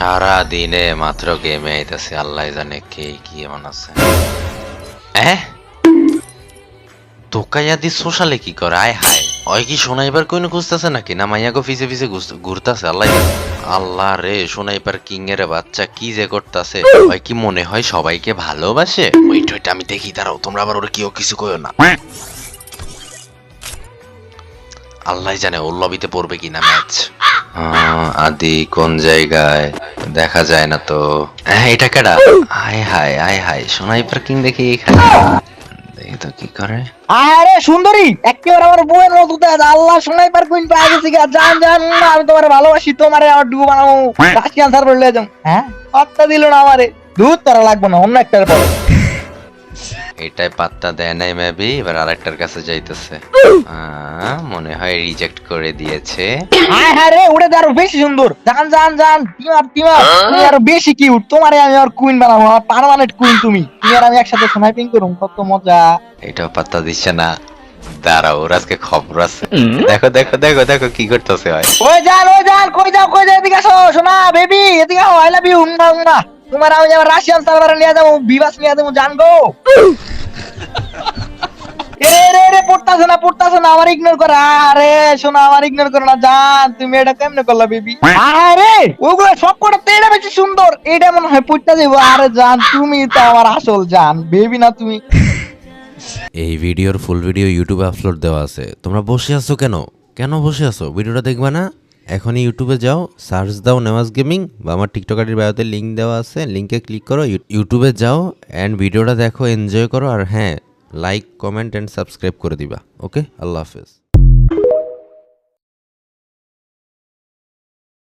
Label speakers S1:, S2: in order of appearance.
S1: সারা দিনে মাত্র গেমে আইতাছে, আল্লাহ জানে কে কি এমন আছে। এ তোকাইয়া দি সোশ্যালে কি করে? আয় হায়, ওই কি শোনাইবার কইনো খুঁজতেছে নাকি? না মাইয়াগো ফিসে ফিসে ঘুরতাছে, আল্লাহ। আল্লাহ রে শোনাইবার কিং এর বাচ্চা কি যে করতাছে, ওই কি মনে হয় সবাইকে ভালোবাসে? ওইট ওইটা আমি দেখি, দাঁড়াও, তোমরা আবার ওরা কেউ কিছু কইও না। আল্লাহ জানে, ওর লবিতে পড়বে কিনা ম্যাচ। আদি কোন জায়গায়? দেখা যায় না তো। হ্যাঁ এটা কেডা আয় হায় আয় হায় সোনাই পার্কিং দেখি এখানে। দেখি তো কি করে।
S2: আরে সুন্দরী একেবারে আমার বউয়ের মতো আল্লাহ সোনাই পার পাই গেছি গা জান জান আমি তোমার ভালোবাসি তোমারে আমার ডুবো বানাবো। রাশিয়ান যাও। হ্যাঁ? পাত্তা দিল না আমারে। দুধ তারা লাগবে না অন্য একটার পর।
S1: এটাই পাত্তা দেয় নাই মেবি এবার আরেকটার কাছে যাইতেছে। মনে হয় রিজেক্ট করে দিয়েছে।
S2: হায় হায় রে উড়ে দে আরও বেশি সুন্দর। জান জান জান টিম আপ টিম আপ তুমি আরও বেশি কিউট তোমারে আমি আর কুইন বানাবো আমার পার্মানেন্ট কুইন তুমি। তুমি আর আমি একসাথে স্নাইপিং করুম কত মজা।
S1: এটাও পাত্তা দিচ্ছে না। দাঁড়াও ওর আজকে খবর আছে। দেখো দেখো দেখো দেখো কি করতেছে হয়
S2: ওই যান ওই যান কই যাও কই যাও এদিকে আসো শোনা বেবি এদিকে আও আই লাভ ইউ না তোমার আমি আমার রাশিয়ান সার্ভারে নিয়ে যাব বিবাস নিয়ে যাব জান গো এ রে রে পড়তাছে না পড়তাছে না আমার ইগনোর করো। আরে শোনা আমার ইগনোর করো না জান তুমি এটা কেমনে করলা বেবি? আরে! ওগুলো সব কটা তো এটা বেশি সুন্দর। এটা মনে হয় পড়তা যাব আরে জান তুমি তো আমার আসল জান বেবি না তুমি।
S3: এই ভিডিওর ফুল ভিডিও ইউটিউবে আপলোড দেওয়া আছে। তোমরা বসে আছো কেন? কেন বসে আছো? ভিডিওটা দেখবে না? এখনই ইউটিউবে যাও সার্চ দাও নেওয়াজ গেমিং বা আমার টিকটক আইডির বায়োতে লিঙ্ক দেওয়া আছে লিঙ্কে ক্লিক করো ইউটিউবে যাও অ্যান্ড ভিডিওটা দেখো এনজয় করো আর হ্যাঁ লাইক কমেন্ট অ্যান্ড সাবস্ক্রাইব করে দিবা। ওকে আল্লাহ হাফেজ।